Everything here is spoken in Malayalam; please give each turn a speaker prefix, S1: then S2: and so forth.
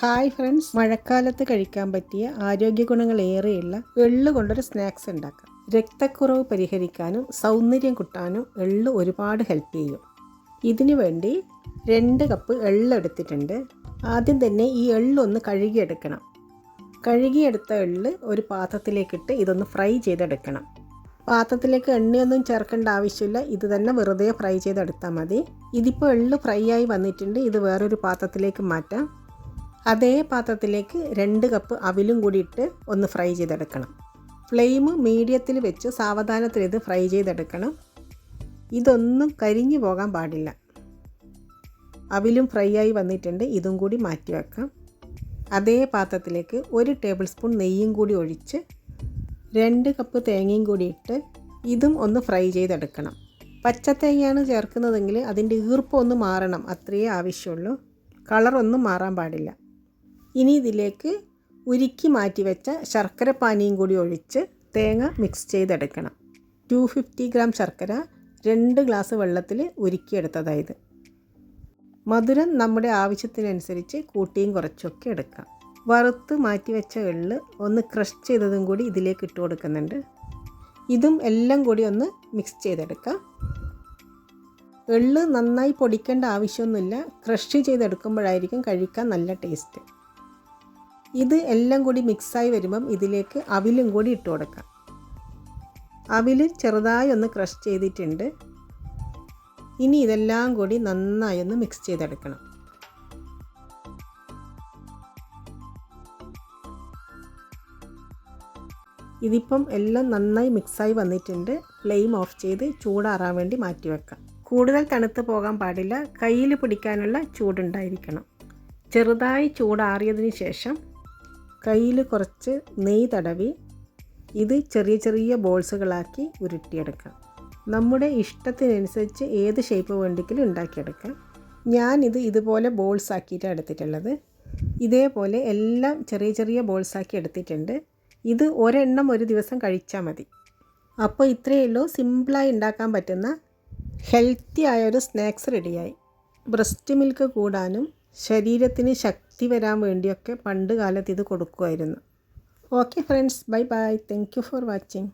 S1: Hi friends. മഴക്കാലത്ത് കഴിക്കാൻ പറ്റിയ ആരോഗ്യ ഗുണങ്ങൾ ഏറെയുള്ള എള്ള് കൊണ്ടൊരു സ്നാക്സ് ഉണ്ടാക്കാം. രക്തക്കുറവ് പരിഹരിക്കാനും സൗന്ദര്യം കിട്ടാനും എള്ള് ഒരുപാട് ഹെൽപ്പ് ചെയ്യും. ഇതിനു വേണ്ടി രണ്ട് കപ്പ് എള്ള് എടുത്തിട്ടുണ്ട്. ആദ്യം തന്നെ ഈ എള്ളൊന്ന് കഴുകിയെടുക്കണം. കഴുകിയെടുത്ത എള്ള് ഒരു പാത്രത്തിലേക്കിട്ട് ഇതൊന്ന് ഫ്രൈ ചെയ്തെടുക്കണം. പാത്രത്തിലേക്ക് എണ്ണയൊന്നും ചേർക്കേണ്ട ആവശ്യമില്ല. ഇത് തന്നെ വെറുതെ ഫ്രൈ ചെയ്തെടുത്താൽ മതി. ഇതിപ്പോൾ എള്ള് ഫ്രൈ ആയി വന്നിട്ടുണ്ട്. ഇത് വേറൊരു പാത്രത്തിലേക്ക് മാറ്റാം. അതേ പാത്രത്തിലേക്ക് രണ്ട് കപ്പ് അവിലും കൂടി ഇട്ട് ഒന്ന് ഫ്രൈ ചെയ്തെടുക്കണം. ഫ്ലെയിം മീഡിയത്തിൽ വെച്ച് സാവധാനത്തിൽ ഇത് ഫ്രൈ ചെയ്തെടുക്കണം. ഇതൊന്നും കരിഞ്ഞു പോകാൻ പാടില്ല. അവിലും ഫ്രൈ ആയി വന്നിട്ടുണ്ട്. ഇതും കൂടി മാറ്റി വെക്കാം. അതേ പാത്രത്തിലേക്ക് ഒരു ടേബിൾ സ്പൂൺ നെയ്യും കൂടി ഒഴിച്ച് രണ്ട് കപ്പ് തേങ്ങയും കൂടി ഇട്ട് ഇതും ഒന്ന് ഫ്രൈ ചെയ്തെടുക്കണം. പച്ച തേങ്ങയാണ് ചേർക്കുന്നതെങ്കിൽ അതിന്റെ ഈർപ്പം ഒന്ന് മാറണം. അത്രയേ ആവശ്യമുള്ളൂ. കളറൊന്നും മാറാൻ പാടില്ല. ഇനി ഇതിലേക്ക് ഉരുക്കി മാറ്റിവെച്ച ശർക്കര പാനിയും കൂടി ഒഴിച്ച് തേങ്ങ മിക്സ് ചെയ്തെടുക്കണം. ടു ഫിഫ്റ്റി ഗ്രാം ശർക്കര രണ്ട് ഗ്ലാസ് വെള്ളത്തിൽ ഉരുക്കിയെടുത്തതായത്. മധുരം നമ്മുടെ ആവശ്യത്തിനനുസരിച്ച് കൂട്ടിയും കുറച്ചൊക്കെ എടുക്കാം. വറുത്ത് മാറ്റിവെച്ച എള്ള് ഒന്ന് ക്രഷ് ചെയ്തതും കൂടി ഇതിലേക്ക് ഇട്ട് കൊടുക്കുന്നുണ്ട്. ഇതും എല്ലാം കൂടി ഒന്ന് മിക്സ് ചെയ്തെടുക്കാം. എള്ള് നന്നായി പൊടിക്കേണ്ട ആവശ്യമൊന്നുമില്ല. ക്രഷ് ചെയ്തെടുക്കുമ്പോഴായിരിക്കും കഴിക്കാൻ നല്ല ടേസ്റ്റ് ഇത് എല്ലാം കൂടി മിക്സായി വരുമ്പം ഇതിലേക്ക് അവിലും കൂടി ഇട്ട് കൊടുക്കാം. അവിൽ ചെറുതായി ഒന്ന് ക്രഷ് ചെയ്തിട്ടുണ്ട്. ഇനി ഇതെല്ലാം കൂടി നന്നായി ഒന്ന് മിക്സ് ചെയ്തെടുക്കണം. ഇതിപ്പം എല്ലാം നന്നായി മിക്സായി വന്നിട്ടുണ്ട്. ഫ്ലെയിം ഓഫ് ചെയ്ത് ചൂടാറാൻ വേണ്ടി മാറ്റി വെക്കാം. കൂടുതൽ തണുത്ത് പോകാൻ പാടില്ല. കയ്യിൽ പിടിക്കാനുള്ള ചൂടുണ്ടായിരിക്കണം. ചെറുതായി ചൂടാറിയതിന് ശേഷം കയ്യിൽ കുറച്ച് നെയ് തടവി ഇത് ചെറിയ ചെറിയ ബോൾസുകളാക്കി ഉരുട്ടിയെടുക്കാം. നമ്മുടെ ഇഷ്ടത്തിനനുസരിച്ച് ഏത് ഷേപ്പ് വേണ്ടെങ്കിലും ഉണ്ടാക്കിയെടുക്കാം. ഇത് ഇതുപോലെ ബോൾസ് ആക്കിയിട്ട് എടുത്തിട്ടുള്ളത്. ഇതേപോലെ എല്ലാം ചെറിയ ചെറിയ ബോൾസ് ആക്കി എടുത്തിട്ടുണ്ട്. ഇത് ഒരെണ്ണം ഒരു ദിവസം കഴിച്ചാൽ മതി. അപ്പോൾ ഇത്രയേ ഉള്ളൂ. സിമ്പിളായി ഉണ്ടാക്കാൻ പറ്റുന്ന ഹെൽത്തി ആയ ഒരു സ്നാക്സ് റെഡിയായി ബ്രസ്റ്റ് മിൽക്ക് കൂടാനും ശരീരത്തിന് ശക്തി വരാൻ വേണ്ടിയൊക്കെ പണ്ട് കാലത്ത് ഇത് കൊടുക്കുമായിരുന്നു okay friends bye bye thank you for watching